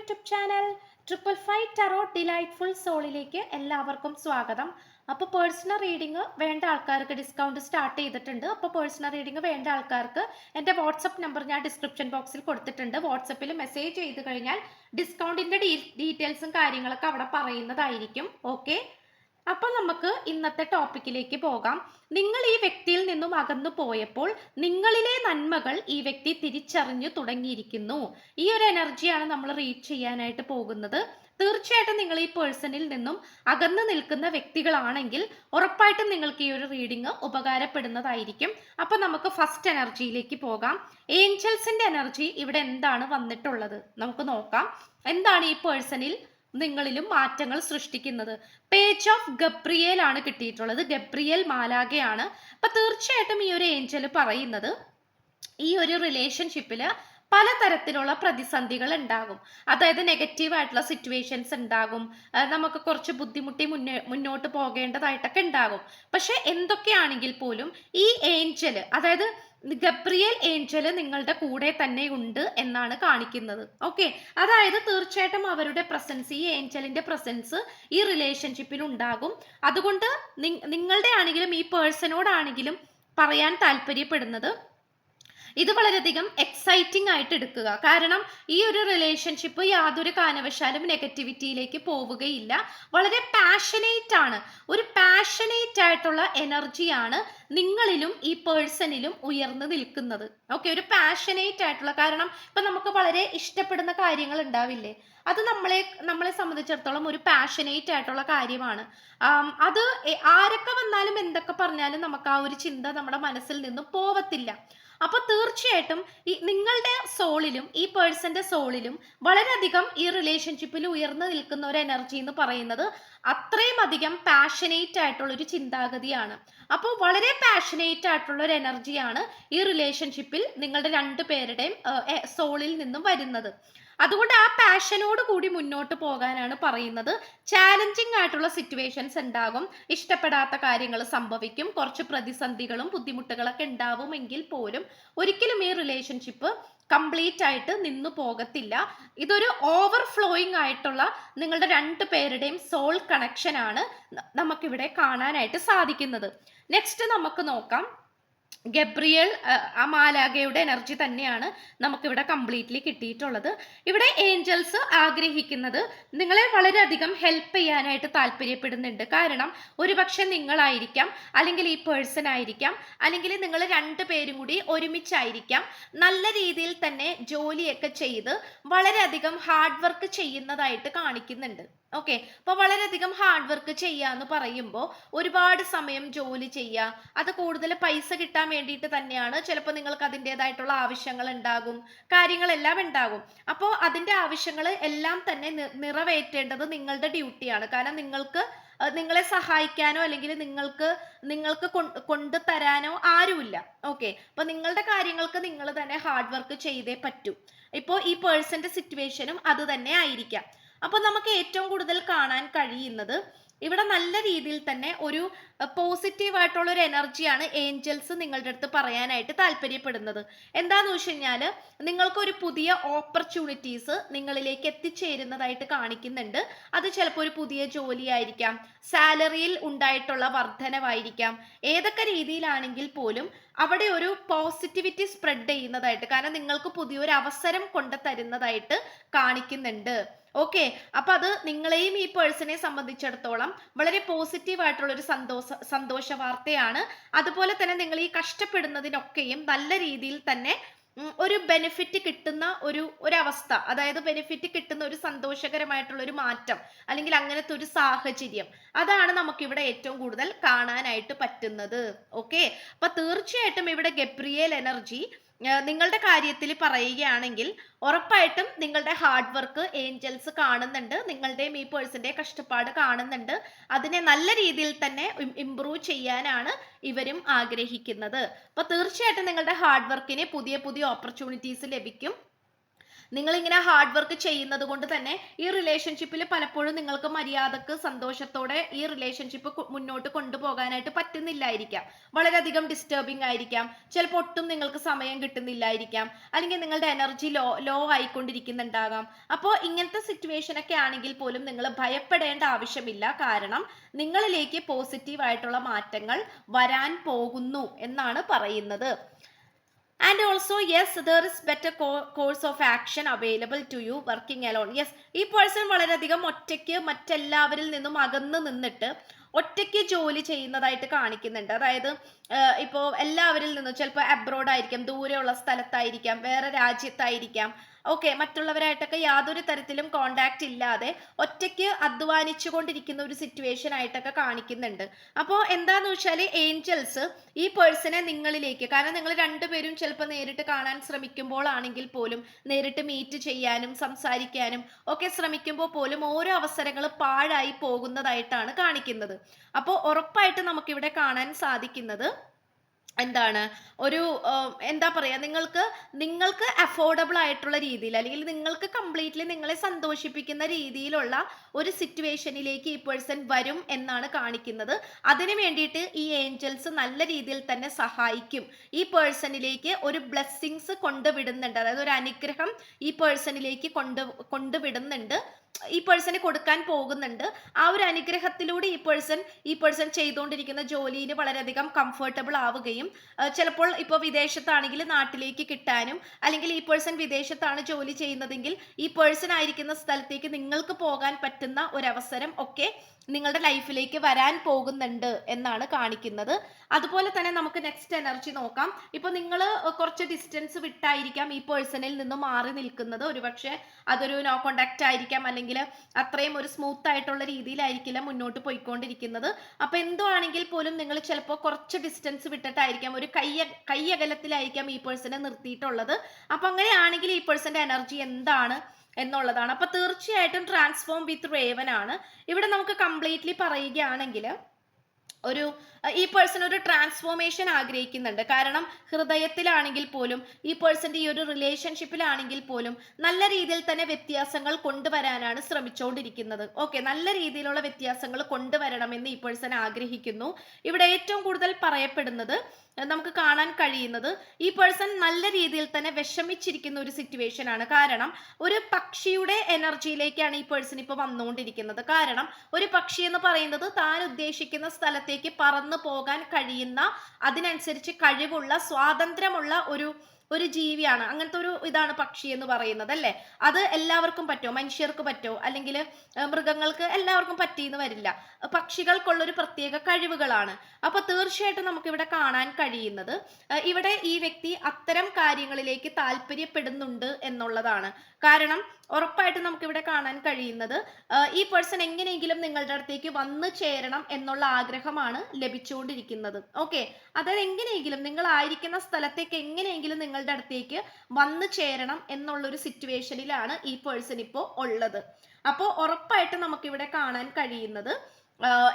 YouTube channel triple five tarot delightful സോളിലേക്ക് എല്ലാവർക്കും സ്വാഗതം. അപ്പോൾ പേഴ്സണൽ റീഡിംഗ് വേണ്ട ആൾക്കാർക്ക് ഡിസ്കൗണ്ട് സ്റ്റാർട്ട് ചെയ്തിട്ടുണ്ട്. അപ്പോൾ പേഴ്സണൽ റീഡിംഗ് വേണ്ട ആൾക്കാർക്ക് എന്റെ വാട്സപ്പ് നമ്പർ ഞാൻ ഡിസ്ക്രിപ്ഷൻ ബോക്സിൽ കൊടുത്തിട്ടുണ്ട്. വാട്സപ്പിൽ മെസ്സേജ് ചെയ്ത് കഴിഞ്ഞാൽ ഡിസ്കൗണ്ടിന്റെ ഡീറ്റെയിൽസും കാര്യങ്ങളൊക്കെ അവിടെ പറയുന്നതായിരിക്കും. ഓക്കെ അപ്പൊ നമുക്ക് ഇന്നത്തെ ടോപ്പിക്കിലേക്ക് പോകാം. നിങ്ങൾ ഈ വ്യക്തിയിൽ നിന്നും അകന്നു പോയപ്പോൾ നിങ്ങളിലെ നന്മകൾ ഈ വ്യക്തി തിരിച്ചറിഞ്ഞു തുടങ്ങിയിരിക്കുന്നു. ഈ ഒരു എനർജിയാണ് നമ്മൾ റീഡ് ചെയ്യാനായിട്ട് പോകുന്നത്. തീർച്ചയായിട്ടും നിങ്ങൾ ഈ പേഴ്സണിൽ നിന്നും അകന്നു നിൽക്കുന്ന വ്യക്തികളാണെങ്കിൽ ഉറപ്പായിട്ടും നിങ്ങൾക്ക് ഈ ഒരു റീഡിങ് ഉപകാരപ്പെടുന്നതായിരിക്കും. അപ്പൊ നമുക്ക് ഫസ്റ്റ് എനർജിയിലേക്ക് പോകാം. ഏഞ്ചൽസിന്റെ എനർജി ഇവിടെ എന്താണ് വന്നിട്ടുള്ളത്? നമുക്ക് നോക്കാം. എന്താണ് ഈ പേഴ്സണിൽ നിങ്ങളിലും മാറ്റങ്ങൾ സൃഷ്ടിക്കുന്നത്. പേജ് ഓഫ് ഗബ്രിയേൽ ആണ് കിട്ടിയിട്ടുള്ളത്. ഗബ്രിയേൽ മാലാഗയാണ് അപ്പൊ തീർച്ചയായിട്ടും ഈ ഒരു ഏഞ്ചൽ പറയുന്നത് ഈ ഒരു റിലേഷൻഷിപ്പിൽ പലതരത്തിലുള്ള പ്രതിസന്ധികൾ ഉണ്ടാകും. അതായത് നെഗറ്റീവ് ആയിട്ടുള്ള സിറ്റുവേഷൻസ് ഉണ്ടാകും. നമുക്ക് കുറച്ച് ബുദ്ധിമുട്ടി മുന്നേ മുന്നോട്ട് പോകേണ്ടതായിട്ടൊക്കെ ഉണ്ടാകും. പക്ഷെ എന്തൊക്കെയാണെങ്കിൽ പോലും ഈ ഏഞ്ചൽ അതായത് ഗബ്രിയൽ ഏഞ്ചൽ നിങ്ങളുടെ കൂടെ തന്നെ ഉണ്ട് എന്നാണ് കാണിക്കുന്നത്. ഓക്കെ അതായത് തീർച്ചയായിട്ടും അവരുടെ പ്രസൻസ് ഈ ഏഞ്ചലിന്റെ പ്രസൻസ് ഈ റിലേഷൻഷിപ്പിൽ ഉണ്ടാകും. അതുകൊണ്ട് നിങ്ങളുടെ ആണെങ്കിലും ഈ പേഴ്സണോടാണെങ്കിലും പറയാൻ താല്പര്യപ്പെടുന്നത് ഇത് വളരെയധികം എക്സൈറ്റിംഗ് ആയിട്ട് എടുക്കുക. കാരണം ഈ ഒരു റിലേഷൻഷിപ്പ് യാതൊരു കാരണവശാലും നെഗറ്റിവിറ്റിയിലേക്ക് പോവുകയില്ല. വളരെ പാഷനേറ്റ് ആണ്. ഒരു പാഷനേറ്റ് ആയിട്ടുള്ള എനർജിയാണ് നിങ്ങളിലും ഈ പേഴ്സണിലും ഉയർന്നു നിൽക്കുന്നത്. ഓക്കെ ഒരു പാഷനേറ്റ് ആയിട്ടുള്ള കാരണം ഇപ്പൊ നമുക്ക് വളരെ ഇഷ്ടപ്പെടുന്ന കാര്യങ്ങൾ ഉണ്ടാവില്ലേ? അത് നമ്മളെ നമ്മളെ സംബന്ധിച്ചിടത്തോളം ഒരു പാഷനേറ്റ് ആയിട്ടുള്ള കാര്യമാണ്. അത് ആരൊക്കെ വന്നാലും എന്തൊക്കെ പറഞ്ഞാലും നമുക്ക് ആ ഒരു ചിന്ത നമ്മുടെ മനസ്സിൽ നിന്നും പോവത്തില്ല. അപ്പൊ തീർച്ചയായിട്ടും ഈ നിങ്ങളുടെ സോളിലും ഈ പേഴ്സന്റെ സോളിലും വളരെയധികം ഈ റിലേഷൻഷിപ്പിൽ ഉയർന്നു നിൽക്കുന്ന ഒരു എനർജി എന്ന് പറയുന്നത് അത്രയും അധികം പാഷനേറ്റ് ആയിട്ടുള്ള ഒരു ചിന്താഗതിയാണ്. അപ്പോൾ വളരെ പാഷനേറ്റ് ആയിട്ടുള്ള ഒരു എനർജിയാണ് ഈ റിലേഷൻഷിപ്പിൽ നിങ്ങളുടെ രണ്ടു പേരുടെയും സോളിൽ നിന്നും വരുന്നത്. അതുകൊണ്ട് ആ പാഷനോട് കൂടി മുന്നോട്ട് പോകാനാണ് പറയുന്നത്. ചാലഞ്ചിങ് ആയിട്ടുള്ള സിറ്റുവേഷൻസ് ഉണ്ടാകും. ഇഷ്ടപ്പെടാത്ത കാര്യങ്ങൾ സംഭവിക്കും. കുറച്ച് പ്രതിസന്ധികളും ബുദ്ധിമുട്ടുകളൊക്കെ ഉണ്ടാവുമെങ്കിൽ പോലും ഒരിക്കലും ഈ റിലേഷൻഷിപ്പ് കംപ്ലീറ്റ് ആയിട്ട് നിന്നു പോകത്തില്ല. ഇതൊരു ഓവർഫ്ലോയിങ് ആയിട്ടുള്ള നിങ്ങളുടെ രണ്ട് പേരുടെയും സോൾ കണക്ഷൻ ആണ് നമുക്കിവിടെ കാണാനായിട്ട് സാധിക്കുന്നത്. നെക്സ്റ്റ് നമുക്ക് നോക്കാം. ഗബ്രിയൽ ആ മാലാഗയുടെ എനർജി തന്നെയാണ് നമുക്കിവിടെ കംപ്ലീറ്റ്ലി കിട്ടിയിട്ടുള്ളത്. ഇവിടെ ഏഞ്ചൽസ് ആഗ്രഹിക്കുന്നത് നിങ്ങളെ വളരെയധികം ഹെൽപ്പ് ചെയ്യാനായിട്ട് താല്പര്യപ്പെടുന്നുണ്ട്. കാരണം ഒരുപക്ഷെ നിങ്ങളായിരിക്കാം അല്ലെങ്കിൽ ഈ പേഴ്സൺ ആയിരിക്കാം അല്ലെങ്കിൽ നിങ്ങൾ രണ്ട് പേരും കൂടി ഒരുമിച്ചായിരിക്കാം നല്ല രീതിയിൽ തന്നെ ജോലിയൊക്കെ ചെയ്ത് വളരെയധികം ഹാർഡ് വർക്ക് ചെയ്യുന്നതായിട്ട് കാണിക്കുന്നുണ്ട്. ഓക്കെ? അപ്പോൾ വളരെയധികം ഹാർഡ് വർക്ക് ചെയ്യുക എന്ന് പറയുമ്പോൾ ഒരുപാട് സമയം ജോലി ചെയ്യുക അത് കൂടുതൽ പൈസ കിട്ടാൻ വേണ്ടിയിട്ട് തന്നെയാണ്. ചിലപ്പോൾ നിങ്ങൾക്ക് അതിന്റെതായിട്ടുള്ള ആവശ്യങ്ങൾ ഉണ്ടാകും. കാര്യങ്ങളെല്ലാം ഉണ്ടാകും. അപ്പോൾ അതിന്റെ ആവശ്യങ്ങൾ എല്ലാം തന്നെ നിറവേറ്റേണ്ടത് നിങ്ങളുടെ ഡ്യൂട്ടിയാണ് കാരണം നിങ്ങൾക്ക് നിങ്ങളെ സഹായിക്കാനോ അല്ലെങ്കിൽ നിങ്ങൾക്ക് നിങ്ങൾക്ക് കൊണ്ടു തരാനോ ആരുമില്ല. ഓക്കെ. അപ്പൊ നിങ്ങളുടെ കാര്യങ്ങൾക്ക് നിങ്ങൾ തന്നെ ഹാർഡ് വർക്ക് ചെയ്തേ പറ്റൂ. ഇപ്പോൾ ഈ പേഴ്സന്റെ സിറ്റുവേഷനും അത് തന്നെ ആയിരിക്കാം. അപ്പൊ നമുക്ക് ഏറ്റവും കൂടുതൽ കാണാൻ കഴിയുന്നത് ഇവിടെ നല്ല രീതിയിൽ തന്നെ ഒരു പോസിറ്റീവ് ആയിട്ടുള്ള ഒരു എനർജിയാണ് ഏഞ്ചൽസ് നിങ്ങളുടെ അടുത്ത് പറയാനായിട്ട് താല്പര്യപ്പെടുന്നത്. എന്താന്ന് വെച്ച് കഴിഞ്ഞാൽ നിങ്ങൾക്കൊരു പുതിയ ഓപ്പർച്യൂണിറ്റീസ് നിങ്ങളിലേക്ക് എത്തിച്ചേരുന്നതായിട്ട് കാണിക്കുന്നുണ്ട്. അത് ചിലപ്പോൾ ഒരു പുതിയ ജോലിയായിരിക്കാം സാലറിയിൽ ഉണ്ടായിട്ടുള്ള വർധനവായിരിക്കാം. ഏതൊക്കെ രീതിയിലാണെങ്കിൽ പോലും അവിടെ ഒരു പോസിറ്റിവിറ്റി സ്പ്രെഡ് ചെയ്യുന്നതായിട്ട് കാരണം നിങ്ങൾക്ക് പുതിയൊരു അവസരം കൊണ്ടു തരുന്നതായിട്ട് കാണിക്കുന്നുണ്ട്. ഓക്കെ അപ്പൊ അത് നിങ്ങളെയും ഈ പേഴ്സണെ സംബന്ധിച്ചിടത്തോളം വളരെ പോസിറ്റീവ് ആയിട്ടുള്ള ഒരു സന്തോഷ സന്തോഷ വാർത്തയാണ്. അതുപോലെ തന്നെ നിങ്ങൾ ഈ കഷ്ടപ്പെടുന്നതിനൊക്കെയും നല്ല രീതിയിൽ തന്നെ ഒരു ബെനിഫിറ്റ് കിട്ടുന്ന ഒരു ഒരു അവസ്ഥ അതായത് ബെനിഫിറ്റ് കിട്ടുന്ന ഒരു സന്തോഷകരമായിട്ടുള്ള ഒരു മാറ്റം അല്ലെങ്കിൽ അങ്ങനത്തെ ഒരു സാഹചര്യം അതാണ് നമുക്കിവിടെ ഏറ്റവും കൂടുതൽ കാണാനായിട്ട് പറ്റുന്നത്. ഓക്കെ അപ്പൊ തീർച്ചയായിട്ടും ഇവിടെ ഗബ്രിയേൽ എനർജി നിങ്ങളുടെ കാര്യത്തിൽ പറയുകയാണെങ്കിൽ ഉറപ്പായിട്ടും നിങ്ങളുടെ ഹാർഡ് വർക്ക് ഏഞ്ചൽസ് കാണുന്നുണ്ട്. നിങ്ങളുടെയും ഈ പേഴ്സന്റെ കഷ്ടപ്പാട് കാണുന്നുണ്ട്. അതിനെ നല്ല രീതിയിൽ തന്നെ ഇംപ്രൂവ് ചെയ്യാനാണ് ഇവരും ആഗ്രഹിക്കുന്നത്. അപ്പോൾ തീർച്ചയായിട്ടും നിങ്ങളുടെ ഹാർഡ് വർക്കിന് പുതിയ പുതിയ ഓപ്പർച്യൂണിറ്റീസ് ലഭിക്കും. നിങ്ങൾ ഇങ്ങനെ ഹാർഡ് വർക്ക് ചെയ്യുന്നത് കൊണ്ട് തന്നെ ഈ റിലേഷൻഷിപ്പിൽ പലപ്പോഴും നിങ്ങൾക്ക് മര്യാദയ്ക്ക് സന്തോഷത്തോടെ ഈ റിലേഷൻഷിപ്പ് മുന്നോട്ട് കൊണ്ടുപോകാനായിട്ട് പറ്റുന്നില്ലായിരിക്കാം. വളരെയധികം ഡിസ്റ്റർബിംഗ് ആയിരിക്കാം. ചിലപ്പോൾ ഒട്ടും നിങ്ങൾക്ക് സമയം കിട്ടുന്നില്ലായിരിക്കാം. അല്ലെങ്കിൽ നിങ്ങളുടെ എനർജി ലോ ലോ ആയിക്കൊണ്ടിരിക്കുന്നുണ്ടാകാം. അപ്പോൾ ഇങ്ങനത്തെ സിറ്റുവേഷൻ ഒക്കെ ആണെങ്കിൽ പോലും നിങ്ങൾ ഭയപ്പെടേണ്ട ആവശ്യമില്ല. കാരണം നിങ്ങളിലേക്ക് പോസിറ്റീവ് ആയിട്ടുള്ള മാറ്റങ്ങൾ വരാൻ പോകുന്നു എന്നാണ് പറയുന്നത്. And also yes there is better course of action available to you working alone yes ഈ പേഴ്സൺ വളരെയധികം ഒറ്റയ്ക്ക് മറ്റെല്ലാവരിൽ നിന്നും അകന്ന് നിന്നിട്ട് ഒറ്റയ്ക്ക് ജോലി ചെയ്യുന്നതായിട്ട് കാണിക്കുന്നുണ്ട്. അതായത് ഇപ്പോൾ എല്ലാവരിൽ നിന്നും ചിലപ്പോൾ അബ്രോഡ് ആയിരിക്കാം ദൂരെയുള്ള സ്ഥലത്തായിരിക്കാം വേറെ രാജ്യത്തായിരിക്കാം ഓക്കെ മറ്റുള്ളവരായിട്ടൊക്കെ യാതൊരു തരത്തിലും കോണ്ടാക്ട് ഇല്ലാതെ ഒറ്റയ്ക്ക് അധ്വാനിച്ചുകൊണ്ടിരിക്കുന്ന ഒരു സിറ്റുവേഷൻ ആയിട്ടൊക്കെ കാണിക്കുന്നുണ്ട്. അപ്പോൾ എന്താന്ന് വെച്ചാൽ ഏഞ്ചൽസ് ഈ പേഴ്സണെ നിങ്ങളിലേക്ക് കാരണം നിങ്ങൾ രണ്ടുപേരും ചിലപ്പോൾ നേരിട്ട് കാണാൻ ശ്രമിക്കുമ്പോഴാണെങ്കിൽ പോലും നേരിട്ട് മീറ്റ് ചെയ്യാനും സംസാരിക്കാനും ഒക്കെ ശ്രമിക്കുമ്പോൾ പോലും ഓരോ അവസരങ്ങൾ പാഴായി പോകുന്നതായിട്ടാണ് കാണിക്കുന്നത്. അപ്പോൾ ഉറപ്പായിട്ട് നമുക്കിവിടെ കാണാൻ സാധിക്കുന്നത് എന്താണ്? ഒരു എന്താ പറയുക നിങ്ങൾക്ക് നിങ്ങൾക്ക് അഫോർഡബിൾ ആയിട്ടുള്ള രീതിയിൽ അല്ലെങ്കിൽ നിങ്ങൾക്ക് കംപ്ലീറ്റ്ലി നിങ്ങളെ സന്തോഷിപ്പിക്കുന്ന രീതിയിലുള്ള ഒരു സിറ്റുവേഷനിലേക്ക് ഈ പേഴ്സൺ വരും എന്നാണ് കാണിക്കുന്നത്. അതിനു വേണ്ടിയിട്ട് ഈ ഏഞ്ചൽസ് നല്ല രീതിയിൽ തന്നെ സഹായിക്കും. ഈ പേഴ്സണിലേക്ക് ഒരു ബ്ലെസ്സിങ്സ് കൊണ്ടുവിടുന്നുണ്ട്. അതായത് ഒരു അനുഗ്രഹം ഈ പേഴ്സണിലേക്ക് കൊണ്ട് കൊണ്ടുവിടുന്നുണ്ട്. ഈ പേഴ്സണ് കൊടുക്കാൻ പോകുന്നുണ്ട്. ആ ഒരു അനുഗ്രഹത്തിലൂടെ ഈ പേഴ്സൺ ഈ പേഴ്സൺ ചെയ്തുകൊണ്ടിരിക്കുന്ന ജോലിയിൽ വളരെയധികം കംഫർട്ടബിൾ ആവുകയും ചിലപ്പോൾ ഇപ്പോൾ വിദേശത്താണെങ്കിൽ നാട്ടിലേക്ക് കിട്ടാനും അല്ലെങ്കിൽ ഈ പേഴ്സൺ വിദേശത്താണ് ജോലി ചെയ്യുന്നതെങ്കിൽ ഈ പേഴ്സൺ ആയിരിക്കുന്ന സ്ഥലത്തേക്ക് നിങ്ങൾക്ക് പോകാൻ പറ്റുന്ന ഒരവസരം ഒക്കെ നിങ്ങളുടെ ലൈഫിലേക്ക് വരാൻ പോകുന്നുണ്ട് എന്നാണ് കാണിക്കുന്നത്. അതുപോലെ തന്നെ നമുക്ക് നെക്സ്റ്റ് എനർജി നോക്കാം. ഇപ്പൊ നിങ്ങൾ കുറച്ച് ഡിസ്റ്റൻസ് വിട്ടായിരിക്കാം ഈ പേഴ്സണിൽ നിന്ന് മാറി നിൽക്കുന്നത്. ഒരുപക്ഷെ അതൊരു നോ കോണ്ടാക്ട് ആയിരിക്കാം അല്ലെങ്കിൽ അത്രയും ഒരു സ്മൂത്ത് ആയിട്ടുള്ള രീതിയിലായിരിക്കില്ല മുന്നോട്ട് പോയിക്കൊണ്ടിരിക്കുന്നത്. അപ്പൊ എന്തോ ആണെങ്കിൽ പോലും നിങ്ങൾ ചിലപ്പോൾ കുറച്ച് ഡിസ്റ്റൻസ് വിട്ടിട്ടായിരിക്കാം ഒരു കയ്യ കയ്യകലത്തിലായിരിക്കാം ഈ പേഴ്സണെ നിർത്തിയിട്ടുള്ളത്. അപ്പൊ അങ്ങനെയാണെങ്കിൽ ഈ പേഴ്സന്റെ എനർജി എന്താണ് എന്നുള്ളതാണ്. അപ്പൊ തീർച്ചയായിട്ടും ട്രാൻസ്ഫോം വിത്ത് റേവൻ ആണ്. ഇവിടെ നമുക്ക് കംപ്ലീറ്റ്ലി പറയുകയാണെങ്കിൽ ഒരു ഈ പേഴ്സൺ ഒരു ട്രാൻസ്ഫോർമേഷൻ ആഗ്രഹിക്കുന്നുണ്ട്. കാരണം ഹൃദയത്തിലാണെങ്കിൽ പോലും ഈ പേഴ്സന്റെ ഈ ഒരു റിലേഷൻഷിപ്പിലാണെങ്കിൽ പോലും നല്ല രീതിയിൽ തന്നെ വ്യത്യാസങ്ങൾ കൊണ്ടുവരാനാണ് ശ്രമിച്ചുകൊണ്ടിരിക്കുന്നത് ഓക്കെ നല്ല രീതിയിലുള്ള വ്യത്യാസങ്ങൾ കൊണ്ടുവരണമെന്ന് ഈ പേഴ്സൺ ആഗ്രഹിക്കുന്നു. ഇവിടെ ഏറ്റവും കൂടുതൽ പറയപ്പെടുന്നത് നമുക്ക് കാണാൻ കഴിയുന്നത് ഈ പേഴ്സൺ നല്ല രീതിയിൽ തന്നെ വിഷമിച്ചിരിക്കുന്ന ഒരു സിറ്റുവേഷൻ ആണ്. കാരണം ഒരു പക്ഷിയുടെ എനർജിയിലേക്കാണ് ഈ പേഴ്സൺ ഇപ്പോൾ വന്നുകൊണ്ടിരിക്കുന്നത്. കാരണം ഒരു പക്ഷി എന്ന് പറയുന്നത് താൻ ഉദ്ദേശിക്കുന്ന സ്ഥലത്തേക്ക് പറന്നു പോകാൻ കഴിയുന്ന അതിനനുസരിച്ച് കഴിവുള്ള സ്വാതന്ത്ര്യമുള്ള ഒരു ഒരു ജീവിയാണ്. അങ്ങനത്തെ ഒരു ഇതാണ് പക്ഷി എന്ന് പറയുന്നത് അല്ലേ? അത് എല്ലാവർക്കും പറ്റുമോ? മനുഷ്യർക്ക് പറ്റുമോ? അല്ലെങ്കിൽ മൃഗങ്ങൾക്ക് എല്ലാവർക്കും പറ്റിയെന്ന് വരില്ല. പക്ഷികൾക്കുള്ളൊരു പ്രത്യേക കഴിവുകളാണ്. അപ്പോൾ തീർച്ചയായിട്ടും നമുക്കിവിടെ കാണാൻ കഴിയുന്നത് ഇവിടെ ഈ വ്യക്തി അത്തരം കാര്യങ്ങളിലേക്ക് താല്പര്യപ്പെടുന്നുണ്ട് എന്നുള്ളതാണ്. കാരണം ഉറപ്പായിട്ടും നമുക്കിവിടെ കാണാൻ കഴിയുന്നത്. ഈ പേഴ്സൺ എങ്ങനെയെങ്കിലും നിങ്ങളുടെ അടുത്തേക്ക് വന്നു ചേരണം എന്നുള്ള ആഗ്രഹമാണ് ലഭിച്ചുകൊണ്ടിരിക്കുന്നത്. ഓക്കെ അതായത് എങ്ങനെയെങ്കിലും നിങ്ങൾ ആയിരിക്കുന്ന സ്ഥലത്തേക്ക് എങ്ങനെയെങ്കിലും നിങ്ങളുടെ അടുത്തേക്ക് വന്നു ചേരണം എന്നുള്ളൊരു സിറ്റുവേഷനിലാണ് ഈ പേഴ്സൺ ഇപ്പോൾ ഉള്ളത്. അപ്പോൾ ഉറപ്പായിട്ടും നമുക്കിവിടെ കാണാൻ കഴിയുന്നത്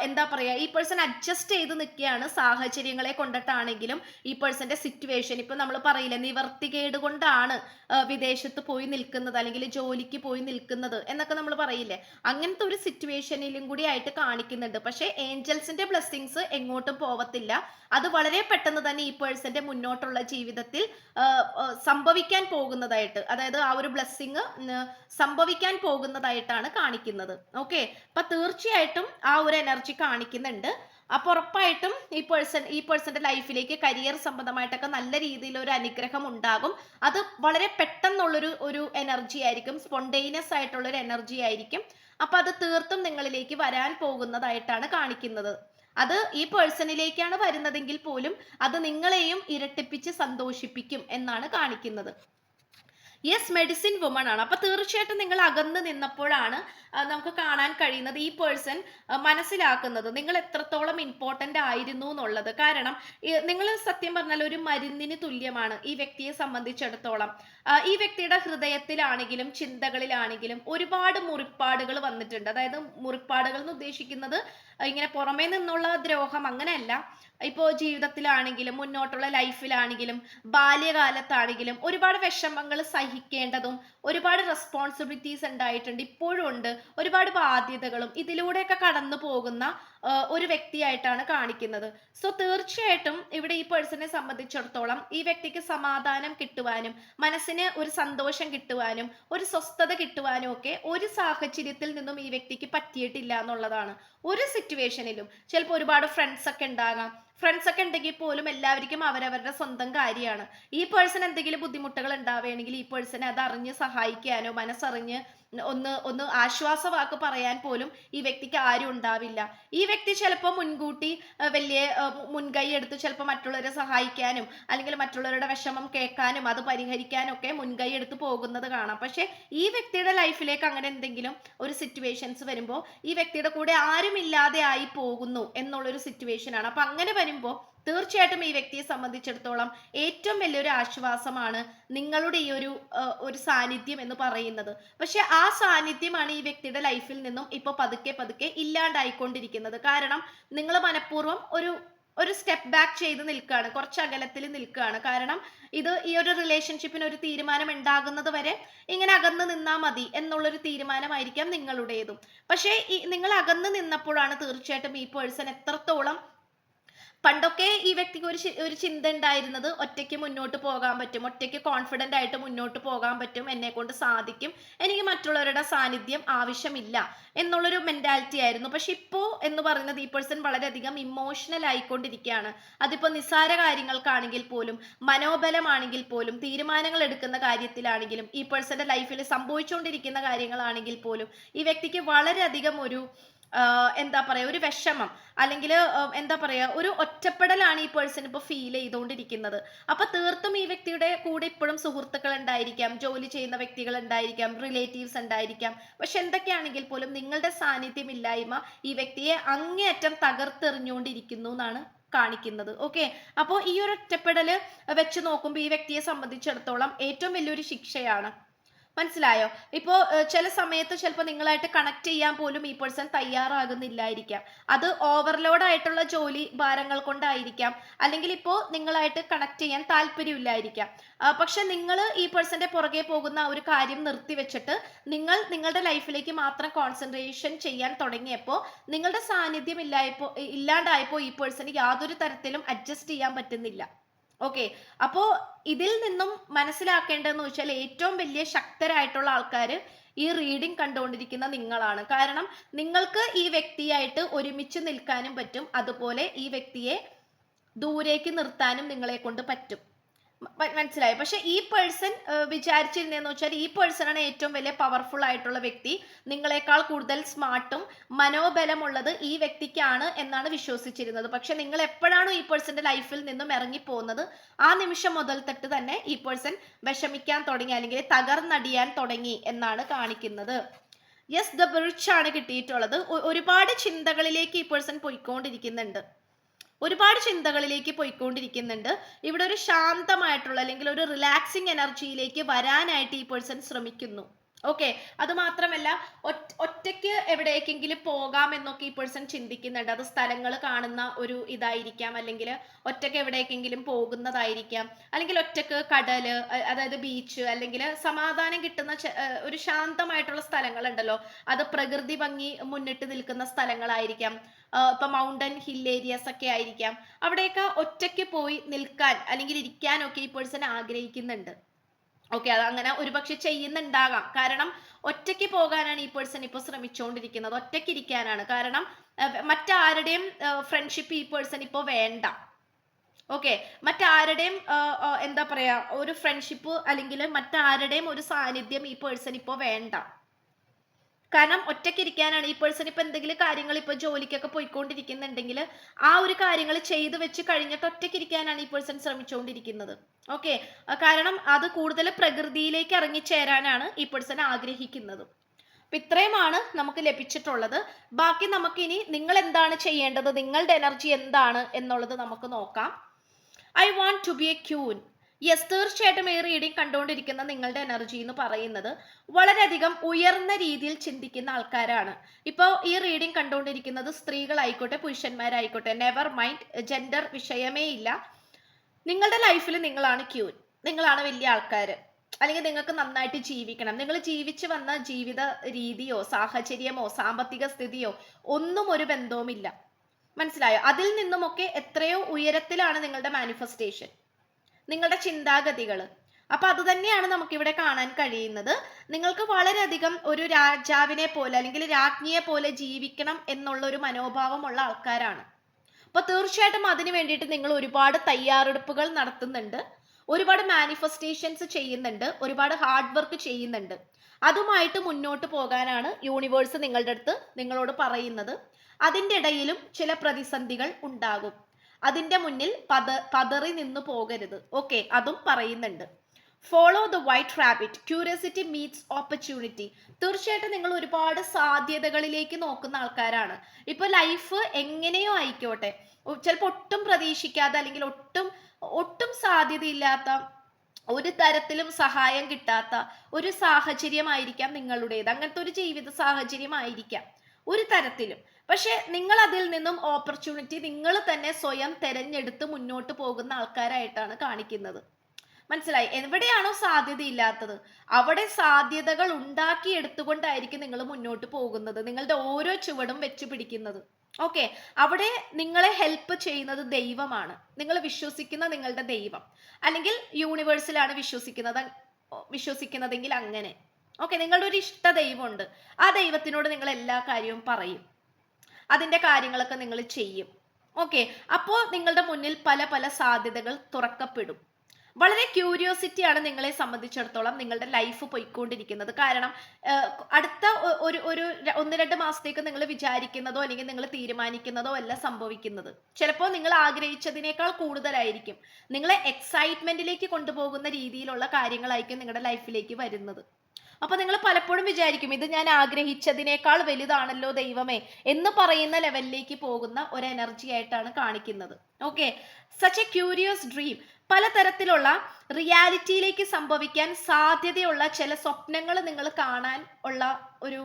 എന്താ പറയുക ഈ പേഴ്സൺ അഡ്ജസ്റ്റ് ചെയ്ത് നിൽക്കുകയാണ് സാഹചര്യങ്ങളെ കൊണ്ടിട്ടാണെങ്കിലും ഈ പേഴ്സന്റെ സിറ്റുവേഷൻ ഇപ്പം നമ്മൾ പറയില്ല നിവർത്തികേട് കൊണ്ടാണ് വിദേശത്ത് പോയി നിൽക്കുന്നത് അല്ലെങ്കിൽ ജോലിക്ക് പോയി നിൽക്കുന്നത് എന്നൊക്കെ നമ്മൾ പറയില്ലേ? അങ്ങനത്തെ ഒരു സിറ്റുവേഷനിലും കൂടി ആയിട്ട് കാണിക്കുന്നുണ്ട്. പക്ഷേ ഏഞ്ചൽസിന്റെ ബ്ലെസ്സിങ്സ് എങ്ങോട്ടും പോവത്തില്ല. അത് വളരെ പെട്ടെന്ന് തന്നെ ഈ പേഴ്സന്റെ മുന്നോട്ടുള്ള ജീവിതത്തിൽ സംഭവിക്കാൻ പോകുന്നതായിട്ട് അതായത് ആ ഒരു ബ്ലെസ്സിങ് സംഭവിക്കാൻ പോകുന്നതായിട്ടാണ് കാണിക്കുന്നത്. ഓക്കെ? അപ്പൊ തീർച്ചയായിട്ടും ആ ഒരു എനർജി കാണിക്കുന്നുണ്ട്. അപ്പോൾ ഉറപ്പായിട്ടും ഈ പേഴ്സൺ ഈ പേഴ്സന്റെ ലൈഫിലേക്ക് കരിയർ സംബന്ധമായിട്ടൊക്കെ നല്ല രീതിയിൽ ഒരു അനുഗ്രഹം ഉണ്ടാകും. അത് വളരെ പെട്ടെന്നുള്ളൊരു ഒരു എനർജി ആയിരിക്കും. സ്പോണ്ടേനിയസ് ആയിട്ടുള്ള ഒരു എനർജി ആയിരിക്കും. അപ്പോൾ അത് തീർത്തും നിങ്ങളിലേക്ക് വരാൻ പോകുന്നതായിട്ടാണ് കാണിക്കുന്നത്. അത് ഈ പേഴ്സണിലേക്കാണ് വരുന്നതെങ്കിൽ പോലും അത് നിങ്ങളെയും ഇരട്ടിപ്പിച്ച് സന്തോഷിപ്പിക്കും എന്നാണ് കാണിക്കുന്നത്. യെസ് മെഡിസിൻ വുമൺ ആണ്. അപ്പൊ തീർച്ചയായിട്ടും നിങ്ങൾ അകന്ന് നിന്നപ്പോഴാണ് നമുക്ക് കാണാൻ കഴിയുന്നത് ഈ പേഴ്സൺ മനസ്സിലാക്കുന്നത് നിങ്ങൾ എത്രത്തോളം ഇമ്പോർട്ടന്റ് ആയിരുന്നു എന്നുള്ളത്. കാരണം നിങ്ങൾ സത്യം പറഞ്ഞാൽ ഒരു മരുന്നിന് തുല്യമാണ് ഈ വ്യക്തിയെ സംബന്ധിച്ചിടത്തോളം. ഈ വ്യക്തിയുടെ ഹൃദയത്തിലാണെങ്കിലും ചിന്തകളിലാണെങ്കിലും ഒരുപാട് മുറിപ്പാടുകൾ വന്നിട്ടുണ്ട്. അതായത് മുറിപ്പാടുകൾ എന്ന് ഉദ്ദേശിക്കുന്നത് ഇങ്ങനെ പുറമേ നിന്നുള്ള ദ്രോഹം അങ്ങനെയല്ല. ഇപ്പോൾ ജീവിതത്തിലാണെങ്കിലും മുന്നോട്ടുള്ള ലൈഫിലാണെങ്കിലും ബാല്യകാലത്താണെങ്കിലും ഒരുപാട് വിഷമങ്ങൾ സഹിക്കേണ്ടതും ഒരുപാട് റെസ്പോൺസിബിലിറ്റീസ് ഉണ്ടായിട്ടുണ്ട് ഇപ്പോഴും ഉണ്ട്. ഒരുപാട് ബാധ്യതകളും ഇതിലൂടെയൊക്കെ കടന്നു പോകുന്ന ഒരു വ്യക്തിയായിട്ടാണ് കാണിക്കുന്നത്. സോ തീർച്ചയായിട്ടും ഇവിടെ ഈ പേഴ്സണെ സംബന്ധിച്ചിടത്തോളം ഈ വ്യക്തിക്ക് സമാധാനം കിട്ടുവാനും മനസ്സിന് ഒരു സന്തോഷം കിട്ടുവാനും ഒരു സ്വസ്ഥത കിട്ടുവാനും ഒക്കെ ഒരു സാഹചര്യത്തിൽ നിന്നും ഈ വ്യക്തിക്ക് പറ്റിയിട്ടില്ല എന്നുള്ളതാണ്. ഒരു സിറ്റുവേഷനിലും ചിലപ്പോൾ ഒരുപാട് ഫ്രണ്ട്സ് ഒക്കെ ഉണ്ടാകാം. ഫ്രണ്ട്സ് ഒക്കെ ഉണ്ടെങ്കിൽ പോലും എല്ലാവർക്കും അവരവരുടെ സ്വന്തം കാര്യമാണ്. ഈ പേഴ്സൺ എന്തെങ്കിലും ബുദ്ധിമുട്ടുകൾ ഉണ്ടാവുകയാണെങ്കിൽ ഈ പേഴ്സണെ അത് അറിഞ്ഞ് സഹായിക്കാനോ മനസ്സറിഞ്ഞ് ഒന്ന് ഒന്ന് ആശ്വാസ വാക്ക് പറയാൻ പോലും ഈ വ്യക്തിക്ക് ആരും ഉണ്ടാവില്ല. ഈ വ്യക്തി ചിലപ്പോൾ മുൻകൂട്ടി വലിയ മുൻകൈ എടുത്ത് ചിലപ്പോൾ മറ്റുള്ളവരെ സഹായിക്കാനും അല്ലെങ്കിൽ മറ്റുള്ളവരുടെ വിഷമം കേൾക്കാനും അത് പരിഹരിക്കാനും ഒക്കെ മുൻകൈ എടുത്ത് പോകുന്നത് കാണാം. പക്ഷേ ഈ വ്യക്തിയുടെ ലൈഫിലേക്ക് അങ്ങനെ എന്തെങ്കിലും ഒരു സിറ്റുവേഷൻസ് വരുമ്പോൾ ഈ വ്യക്തിയുടെ കൂടെ ആരും ഇല്ലാതെ ആയി പോകുന്നു എന്നുള്ളൊരു സിറ്റുവേഷൻ ആണ് അപ്പൊ അങ്ങനെ വരുമ്പോൾ തീർച്ചയായിട്ടും ഈ വ്യക്തിയെ സംബന്ധിച്ചിടത്തോളം ഏറ്റവും വലിയൊരു ആശ്വാസമാണ് നിങ്ങളുടെ ഈ ഒരു ഒരു സാന്നിധ്യം എന്ന് പറയുന്നത്. പക്ഷെ ആ സാന്നിധ്യമാണ് ഈ വ്യക്തിയുടെ ലൈഫിൽ നിന്നും ഇപ്പൊ പതുക്കെ പതുക്കെ ഇല്ലാണ്ടായിക്കൊണ്ടിരിക്കുന്നത്. കാരണം നിങ്ങൾ മനഃപൂർവം ഒരു ഒരു സ്റ്റെപ്പ് ബാക്ക് ചെയ്ത് നിൽക്കുകയാണ്. കുറച്ച് അകലത്തിൽ നിൽക്കുകയാണ്. കാരണം ഇത് ഈ ഒരു റിലേഷൻഷിപ്പിന് ഒരു തീരുമാനം ഉണ്ടാകുന്നത് വരെ ഇങ്ങനെ അകന്ന് നിന്നാൽ മതി എന്നുള്ളൊരു തീരുമാനമായിരിക്കാം നിങ്ങളുടേതും. പക്ഷേ ഈ നിങ്ങൾ അകന്ന് നിന്നപ്പോഴാണ് തീർച്ചയായിട്ടും ഈ പേഴ്സൺ എത്രത്തോളം പണ്ടൊക്കെ ഈ വ്യക്തിക്ക് ഒരു ഒരു ചിന്ത ഉണ്ടായിരുന്നത് ഒറ്റയ്ക്ക് മുന്നോട്ട് പോകാൻ പറ്റും ഒറ്റയ്ക്ക് കോൺഫിഡന്റ് ആയിട്ട് മുന്നോട്ട് പോകാൻ പറ്റും എന്നെ കൊണ്ട് സാധിക്കും എനിക്ക് മറ്റുള്ളവരുടെ സാന്നിധ്യം ആവശ്യമില്ല എന്നുള്ളൊരു മെന്റാലിറ്റി ആയിരുന്നു. പക്ഷെ ഇപ്പോൾ എന്ന് പറയുന്നത് ഈ പേഴ്സൺ വളരെയധികം ഇമോഷണൽ ആയിക്കൊണ്ടിരിക്കുകയാണ്. അതിപ്പോൾ നിസ്സാര കാര്യങ്ങൾക്കാണെങ്കിൽ പോലും മനോബലമാണെങ്കിൽ പോലും തീരുമാനങ്ങൾ എടുക്കുന്ന കാര്യത്തിലാണെങ്കിലും ഈ പേഴ്സന്റെ ലൈഫിൽ സംഭവിച്ചുകൊണ്ടിരിക്കുന്ന കാര്യങ്ങളാണെങ്കിൽ പോലും ഈ വ്യക്തിക്ക് വളരെയധികം ഒരു എന്താ പറയുക ഒരു വിഷമം. അല്ലെങ്കിൽ എന്താ പറയുക ഒരു ഒറ്റപ്പെടലാണ് ഈ പേഴ്സൺ ഇപ്പോൾ ഫീൽ ചെയ്തുകൊണ്ടിരിക്കുന്നത് അപ്പോൾ തീർത്തും ഈ വ്യക്തിയുടെ കൂടെ ഇപ്പോഴും സുഹൃത്തുക്കൾ ഉണ്ടായിരിക്കാം ജോലി ചെയ്യുന്ന വ്യക്തികൾ ഉണ്ടായിരിക്കാം റിലേറ്റീവ്സ് ഉണ്ടായിരിക്കാം. പക്ഷെ എന്തൊക്കെയാണെങ്കിൽ പോലും നിങ്ങളുടെ സാന്നിധ്യമില്ലായ്മ ഈ വ്യക്തിയെ അങ്ങേയറ്റം തകർത്തെറിഞ്ഞുകൊണ്ടിരിക്കുന്നു എന്നാണ് കാണിക്കുന്നത്. ഓക്കെ അപ്പോൾ ഈ ഒരു ഒറ്റപ്പെടൽ വെച്ച് നോക്കുമ്പോൾ ഈ വ്യക്തിയെ സംബന്ധിച്ചിടത്തോളം ഏറ്റവും വലിയൊരു ശിക്ഷയാണ് മനസ്സിലായോ? ഇപ്പോൾ ചില സമയത്ത് ചിലപ്പോൾ നിങ്ങളായിട്ട് കണക്ട് ചെയ്യാൻ പോലും ഈ പേഴ്സൺ തയ്യാറാകുന്നില്ലായിരിക്കാം. അത് ഓവർലോഡ് ആയിട്ടുള്ള ജോലി ഭാരങ്ങൾ കൊണ്ടായിരിക്കാം. അല്ലെങ്കിൽ ഇപ്പോൾ നിങ്ങളായിട്ട് കണക്ട് ചെയ്യാൻ താല്പര്യമില്ലായിരിക്കാം. പക്ഷെ നിങ്ങൾ ഈ പേഴ്സന്റെ പുറകെ പോകുന്ന ഒരു കാര്യം നിർത്തിവെച്ചിട്ട് നിങ്ങൾ നിങ്ങളുടെ ലൈഫിലേക്ക് മാത്രം കോൺസെൻട്രേഷൻ ചെയ്യാൻ തുടങ്ങിയപ്പോൾ നിങ്ങളുടെ സാന്നിധ്യം ഇല്ലായപ്പോൾ ഇല്ലാണ്ടായപ്പോൾ ഈ പേഴ്സൺ യാതൊരു തരത്തിലും അഡ്ജസ്റ്റ് ചെയ്യാൻ പറ്റുന്നില്ല. ഓക്കെ അപ്പോ ഇതിൽ നിന്നും മനസ്സിലാക്കേണ്ടതെന്ന് വെച്ചാൽ ഏറ്റവും വലിയ ശക്തരായിട്ടുള്ള ആൾക്കാർ ഈ റീഡിംഗ് കണ്ടുകൊണ്ടിരിക്കുന്ന നിങ്ങളാണ്. കാരണം നിങ്ങൾക്ക് ഈ വ്യക്തിയായിട്ട് ഒരുമിച്ച് നിൽക്കാനും പറ്റും. അതുപോലെ ഈ വ്യക്തിയെ ദൂരേക്ക് നിർത്താനും നിങ്ങളെ കൊണ്ട് പറ്റും. മനസ്സിലായോ. പക്ഷെ ഈ പേഴ്സൺ വിചാരിച്ചിരുന്നതെന്ന് വെച്ചാൽ ഈ പേഴ്സണാണ് ഏറ്റവും വലിയ പവർഫുൾ ആയിട്ടുള്ള വ്യക്തി. നിങ്ങളെക്കാൾ കൂടുതൽ സ്മാർട്ടും മനോബലമുള്ളത് ഈ വ്യക്തിക്കാണ് എന്നാണ് വിശ്വസിച്ചിരുന്നത്. പക്ഷെ നിങ്ങൾ എപ്പോഴാണോ ഈ പേഴ്സന്റെ ലൈഫിൽ നിന്നും ഇറങ്ങിപ്പോകുന്നത് ആ നിമിഷം മുതൽ തൊട്ട് തന്നെ ഈ പേഴ്സൺ വിഷമിക്കാൻ തുടങ്ങി അല്ലെങ്കിൽ തകർന്നടിയാൻ തുടങ്ങി എന്നാണ് കാണിക്കുന്നത്. യെസ് ദ ബ്രിഡ്ജ് ആണ് കിട്ടിയിട്ടുള്ളത്. ഒരുപാട് ചിന്തകളിലേക്ക് ഈ പേഴ്സൺ പോയിക്കൊണ്ടിരിക്കുന്നുണ്ട്. ഒരുപാട് ചിന്തകളിലേക്ക് പോയിക്കൊണ്ടിരിക്കുന്നുണ്ട്. ഇവിടെ ഒരു ശാന്തമായിട്ടുള്ള അല്ലെങ്കിൽ ഒരു റിലാക്സിങ് എനർജിയിലേക്ക് വരാനായിട്ട് ഈ പേഴ്സൺ ശ്രമിക്കുന്നു. ഓക്കെ അത് മാത്രമല്ല ഒറ്റയ്ക്ക് എവിടേക്കെങ്കിലും പോകാം എന്നൊക്കെ ഈ പേഴ്സൺ ചിന്തിക്കുന്നുണ്ട്. അത് സ്ഥലങ്ങൾ കാണുന്ന ഒരു ഇതായിരിക്കാം. അല്ലെങ്കിൽ ഒറ്റയ്ക്ക് എവിടേക്കെങ്കിലും പോകുന്നതായിരിക്കാം. അല്ലെങ്കിൽ ഒറ്റയ്ക്ക് കടൽ അതായത് ബീച്ച് അല്ലെങ്കിൽ സമാധാനം കിട്ടുന്ന ഒരു ശാന്തമായിട്ടുള്ള സ്ഥലങ്ങളുണ്ടല്ലോ. അത് പ്രകൃതി ഭംഗി മുന്നിട്ട് നിൽക്കുന്ന സ്ഥലങ്ങളായിരിക്കാം. ഇപ്പൊ മൗണ്ടൻ ഹിൽ ഏരിയസ് ഒക്കെ ആയിരിക്കാം. അവിടെയൊക്കെ ഒറ്റയ്ക്ക് പോയി നിൽക്കാൻ അല്ലെങ്കിൽ ഇരിക്കാനൊക്കെ ഈ പേഴ്സൺ ആഗ്രഹിക്കുന്നുണ്ട്. ഓക്കെ അത് അങ്ങനെ ഒരുപക്ഷെ ചെയ്യുന്നുണ്ടാകാം. കാരണം ഒറ്റയ്ക്ക് പോകാനാണ് ഈ പേഴ്സൺ ഇപ്പോൾ ശ്രമിച്ചുകൊണ്ടിരിക്കുന്നത് ഒറ്റയ്ക്ക് ഇരിക്കാനാണ്. കാരണം മറ്റാരുടെയും ഫ്രണ്ട്ഷിപ്പ് ഈ പേഴ്സൺ ഇപ്പോൾ വേണ്ട. ഓക്കെ മറ്റാരുടെയും എന്താ പറയാ ഒരു ഫ്രണ്ട്ഷിപ്പ് അല്ലെങ്കിൽ മറ്റാരുടെയും ഒരു സാന്നിധ്യം ഈ പേഴ്സൺ ഇപ്പോൾ വേണ്ട. കാരണം ഒറ്റയ്ക്ക് ഇരിക്കാനാണ് ഈ പേഴ്സൺ ഇപ്പൊ എന്തെങ്കിലും കാര്യങ്ങൾ ഇപ്പൊ ജോലിക്കൊക്കെ പോയിക്കൊണ്ടിരിക്കുന്നുണ്ടെങ്കിൽ ആ ഒരു കാര്യങ്ങൾ ചെയ്തു വെച്ച് കഴിഞ്ഞിട്ട് ഒറ്റയ്ക്ക് ഇരിക്കാനാണ് ഈ പേഴ്സൺ ശ്രമിച്ചുകൊണ്ടിരിക്കുന്നത്. ഓക്കെ കാരണം അത് കൂടുതൽ പ്രകൃതിയിലേക്ക് ഇറങ്ങിച്ചേരാനാണ് ഈ പേഴ്സൺ ആഗ്രഹിക്കുന്നത്. അപ്പൊ ഇത്രയുമാണ് നമുക്ക് ലഭിച്ചിട്ടുള്ളത്. ബാക്കി നമുക്കിനി നിങ്ങൾ എന്താണ് ചെയ്യേണ്ടത്? നിങ്ങളുടെ എനർജി എന്താണ് എന്നുള്ളത് നമുക്ക് നോക്കാം. I want to be a queen yes തീർച്ചയായിട്ടും ഈ റീഡിംഗ് കണ്ടുകൊണ്ടിരിക്കുന്ന നിങ്ങളുടെ എനർജി എന്ന് പറയുന്നത് വളരെയധികം ഉയർന്ന രീതിയിൽ ചിന്തിക്കുന്ന ആൾക്കാരാണ്. ഇപ്പോൾ ഈ റീഡിംഗ് കണ്ടുകൊണ്ടിരിക്കുന്നത് സ്ത്രീകളായിക്കോട്ടെ പുരുഷന്മാരായിക്കോട്ടെ നെവർ മൈൻഡ് ജെൻഡർ വിഷയമേ ഇല്ല. നിങ്ങളുടെ ലൈഫിൽ നിങ്ങളാണ് ക്യൂൻ നിങ്ങളാണ് വലിയ ആൾക്കാർ അല്ലെങ്കിൽ നിങ്ങൾക്ക് നന്നായിട്ട് ജീവിക്കണം. നിങ്ങൾ ജീവിച്ചു വന്ന ജീവിത രീതിയോ സാഹചര്യമോ സാമ്പത്തിക സ്ഥിതിയോ ഒന്നും ഒരു ബന്ധവുമില്ല. മനസ്സിലായോ? അതിൽ നിന്നുമൊക്കെ എത്രയോ ഉയരത്തിലാണ് നിങ്ങളുടെ മാനിഫെസ്റ്റേഷൻ നിങ്ങളുടെ ചിന്താഗതികൾ അപ്പൊ അത് തന്നെയാണ് നമുക്കിവിടെ കാണാൻ കഴിയുന്നത്. നിങ്ങൾക്ക് വളരെയധികം ഒരു രാജാവിനെ പോലെ അല്ലെങ്കിൽ രാജ്ഞിയെ പോലെ ജീവിക്കണം എന്നുള്ള ഒരു മനോഭാവമുള്ള ആൾക്കാരാണ്. അപ്പൊ തീർച്ചയായിട്ടും അതിനു വേണ്ടിയിട്ട് നിങ്ങൾ ഒരുപാട് തയ്യാറെടുപ്പുകൾ നടത്തുന്നുണ്ട്. ഒരുപാട് മാനിഫെസ്റ്റേഷൻസ് ചെയ്യുന്നുണ്ട്. ഒരുപാട് ഹാർഡ് വർക്ക് ചെയ്യുന്നുണ്ട്. അതുമായിട്ട് മുന്നോട്ട് പോകാനാണ് യൂണിവേഴ്സ് നിങ്ങളുടെ അടുത്ത് നിങ്ങളോട് പറയുന്നത്. അതിന്റെ ഇടയിലും ചില പ്രതിസന്ധികൾ ഉണ്ടാകും. അതിന്റെ മുന്നിൽ പത പതറി നിന്ന് പോകരുത്. ഓക്കെ അതും പറയുന്നുണ്ട്. Follow the white rabbit curiosity meets opportunity തീർച്ചയായിട്ടും നിങ്ങൾ ഒരുപാട് സാധ്യതകളിലേക്ക് നോക്കുന്ന ആൾക്കാരാണ്. ഇപ്പോൾ ലൈഫ് എങ്ങനെയോ ആയിക്കോട്ടെ. ചിലപ്പോൾ ഒട്ടും പ്രതീക്ഷിക്കാതെ അല്ലെങ്കിൽ ഒട്ടും ഒട്ടും സാധ്യതയില്ലാത്ത ഒരു തരത്തിലും സഹായം കിട്ടാത്ത ഒരു സാഹചര്യമായിരിക്കാം നിങ്ങളുടേത്. അങ്ങനത്തെ ഒരു ജീവിത സാഹചര്യമായിരിക്കാം. ഒരു തരത്തിലും. പക്ഷെ നിങ്ങൾ അതിൽ നിന്നും ഓപ്പർച്യൂണിറ്റി നിങ്ങൾ തന്നെ സ്വയം തെരഞ്ഞെടുത്ത് മുന്നോട്ട് പോകുന്ന ആൾക്കാരായിട്ടാണ് കാണിക്കുന്നത്. മനസ്സിലായി? എവിടെയാണോ സാധ്യത ഇല്ലാത്തത് അവിടെ സാധ്യതകൾ ഉണ്ടാക്കി എടുത്തുകൊണ്ടായിരിക്കും നിങ്ങൾ മുന്നോട്ട് പോകുന്നത് നിങ്ങളുടെ ഓരോ ചുവടും വെച്ച് പിടിക്കുന്നത്. ഓക്കെ? അവിടെ നിങ്ങളെ ഹെൽപ്പ് ചെയ്യുന്നത് ദൈവമാണ്. നിങ്ങൾ വിശ്വസിക്കുന്ന നിങ്ങളുടെ ദൈവം. അല്ലെങ്കിൽ യൂണിവേഴ്സിലാണ് വിശ്വസിക്കുന്നത് വിശ്വസിക്കുന്നതെങ്കിൽ അങ്ങനെ. ഓക്കെ? നിങ്ങളുടെ ഒരു ഇഷ്ട ദൈവമുണ്ട് ആ ദൈവത്തിനോട് നിങ്ങൾ എല്ലാ കാര്യവും പറയും. അതിന്റെ കാര്യങ്ങളൊക്കെ നിങ്ങൾ ചെയ്യും. ഓക്കെ അപ്പോൾ നിങ്ങളുടെ മുന്നിൽ പല പല സാധ്യതകൾ തുറക്കപ്പെടും. വളരെ ക്യൂരിയോസിറ്റിയാണ് നിങ്ങളെ സംബന്ധിച്ചിടത്തോളം നിങ്ങളുടെ ലൈഫ് പോയിക്കൊണ്ടിരിക്കുന്നത്. കാരണം അടുത്ത ഒരു ഒരു ഒന്ന് രണ്ട് മാസത്തേക്ക് നിങ്ങൾ വിചാരിക്കുന്നതോ അല്ലെങ്കിൽ നിങ്ങൾ തീരുമാനിക്കുന്നതോ അല്ല സംഭവിക്കുന്നത്. ചിലപ്പോൾ നിങ്ങൾ ആഗ്രഹിച്ചതിനേക്കാൾ കൂടുതലായിരിക്കും നിങ്ങളെ എക്സൈറ്റ്മെന്റിലേക്ക് കൊണ്ടുപോകുന്ന രീതിയിലുള്ള കാര്യങ്ങളായിരിക്കും നിങ്ങളുടെ ലൈഫിലേക്ക് വരുന്നത്. അപ്പൊ നിങ്ങൾ പലപ്പോഴും വിചാരിക്കും ഇത് ഞാൻ ആഗ്രഹിച്ചതിനേക്കാൾ വലുതാണല്ലോ ദൈവമേ എന്ന് പറയുന്ന ലെവലിലേക്ക് പോകുന്ന ഒരു എനർജി ആയിട്ടാണ് കാണിക്കുന്നത്. Okay such a curious dream പലതരത്തിലുള്ള റിയാലിറ്റിയിലേക്ക് സംഭവിക്കാൻ സാധ്യതയുള്ള ചില സ്വപ്നങ്ങൾ നിങ്ങൾ കാണാൻ ഉള്ള ഒരു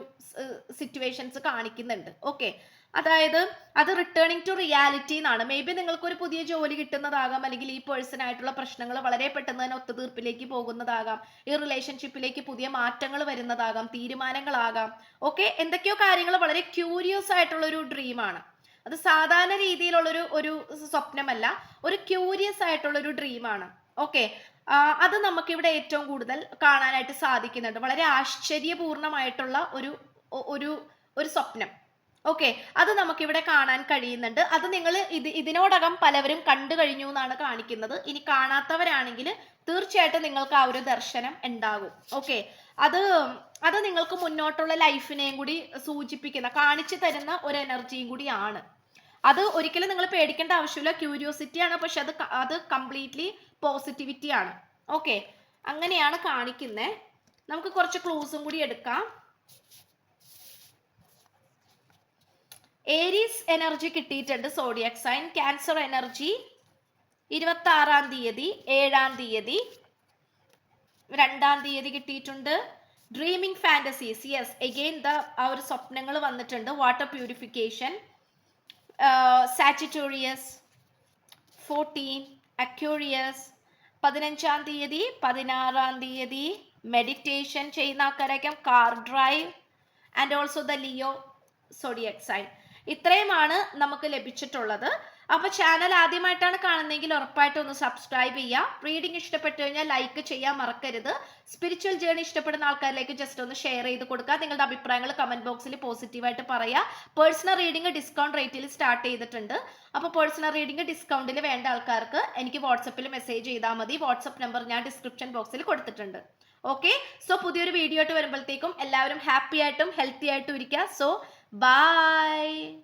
സിറ്റുവേഷൻസ് കാണിക്കുന്നുണ്ട്. ഓക്കെ അതായത് അത് റിട്ടേണിംഗ് ടു റിയാലിറ്റി എന്നാണ് മേ ബി നിങ്ങൾക്ക് ഒരു പുതിയ ജോലി കിട്ടുന്നതാകാം അല്ലെങ്കിൽ ഈ പേഴ്സണായിട്ടുള്ള പ്രശ്നങ്ങൾ വളരെ പെട്ടെന്ന് തന്നെ ഒത്തുതീർപ്പിലേക്ക് പോകുന്നതാകാം. ഈ റിലേഷൻഷിപ്പിലേക്ക് പുതിയ മാറ്റങ്ങൾ വരുന്നതാകാം തീരുമാനങ്ങളാകാം. ഓക്കെ എന്തൊക്കെയോ കാര്യങ്ങൾ വളരെ ക്യൂരിയസ് ആയിട്ടുള്ള ഒരു ഡ്രീമാണ് അത് സാധാരണ രീതിയിലുള്ളൊരു ഒരു സ്വപ്നമല്ല ഒരു ക്യൂരിയസ് ആയിട്ടുള്ള ഒരു ഡ്രീമാണ് ഓക്കെ അത് നമുക്കിവിടെ ഏറ്റവും കൂടുതൽ കാണാനായിട്ട് സാധിക്കുന്നുണ്ട്. വളരെ ആശ്ചര്യപൂർണമായിട്ടുള്ള ഒരു ഒരു ഒരു സ്വപ്നം. ഓക്കെ അത് നമുക്കിവിടെ കാണാൻ കഴിയുന്നുണ്ട്. അത് നിങ്ങൾ ഇത് ഇതിനോടകം പലവരും കണ്ടു കഴിഞ്ഞു എന്നാണ് കാണിക്കുന്നത്. ഇനി കാണാത്തവരാണെങ്കിൽ തീർച്ചയായിട്ടും നിങ്ങൾക്ക് ആ ഒരു ദർശനം ഉണ്ടാകും. ഓക്കെ അത് അത് നിങ്ങൾക്ക് മുന്നോട്ടുള്ള ലൈഫിനെയും കൂടി സൂചിപ്പിക്കുന്ന കാണിച്ചു തരുന്ന ഒരു എനർജിയും കൂടിയാണ്. അത് ഒരിക്കലും നിങ്ങൾ പേടിക്കേണ്ട ആവശ്യമില്ല. ക്യൂരിയോസിറ്റി ആണ് പക്ഷെ അത് അത് കംപ്ലീറ്റ്ലി പോസിറ്റിവിറ്റി ആണ്. ഓക്കെ അങ്ങനെയാണ് കാണിക്കുന്നത് നമുക്ക് കുറച്ച് ക്ലൂസും കൂടി എടുക്കാം. ഏരീസ് എനർജി കിട്ടിയിട്ടുണ്ട് സോഡിയക് സൈൻ. ക്യാൻസർ എനർജി ഇരുപത്തി ആറാം തീയതി ഏഴാം തീയതി രണ്ടാം തീയതി കിട്ടിയിട്ടുണ്ട്. Dreaming fantasies yes again the ആ ഒരു സ്വപ്നങ്ങൾ വന്നിട്ടുണ്ട്. Water purification Sagittarius fourteen Aquarius പതിനഞ്ചാം തീയതി പതിനാറാം തീയതി മെഡിറ്റേഷൻ ചെയ്യുന്ന ആൾക്കാരായിരിക്കും car drive and also the Leo zodiac sign ഇത്രയുമാണ് നമുക്ക് ലഭിച്ചിട്ടുള്ളത്. അപ്പൊ ചാനൽ ആദ്യമായിട്ടാണ് കാണുന്നതെങ്കിൽ ഉറപ്പായിട്ടും ഒന്ന് സബ്സ്ക്രൈബ് ചെയ്യുക. റീഡിംഗ് ഇഷ്ടപ്പെട്ടു കഴിഞ്ഞാൽ ലൈക്ക് ചെയ്യാൻ മറക്കരുത്. സ്പിരിച്വൽ ജേണി ഇഷ്ടപ്പെടുന്ന ആൾക്കാരിലേക്ക് ജസ്റ്റ് ഒന്ന് ഷെയർ ചെയ്ത് കൊടുക്കുക. നിങ്ങളുടെ അഭിപ്രായങ്ങൾ കമന്റ് ബോക്സിൽ പോസിറ്റീവായിട്ട് പറയുക. പേഴ്സണൽ റീഡിംഗ് ഡിസ്കൗണ്ട് റേറ്റിൽ സ്റ്റാർട്ട് ചെയ്തിട്ടുണ്ട്. അപ്പോൾ പേഴ്സണൽ റീഡിംഗ് ഡിസ്കൗണ്ടിൽ വേണ്ട ആൾക്കാർക്ക് എനിക്ക് വാട്സപ്പിൽ മെസ്സേജ് ചെയ്താൽ മതി. വാട്സപ്പ് നമ്പർ ഞാൻ ഡിസ്ക്രിപ്ഷൻ ബോക്സിൽ കൊടുത്തിട്ടുണ്ട്. ഓക്കെ സോ പുതിയൊരു വീഡിയോ ആയിട്ട് വരുമ്പോഴത്തേക്കും എല്ലാവരും ഹാപ്പി ആയിട്ടും ഹെൽത്തി ആയിട്ടും ഇരിക്കുക. So Bye.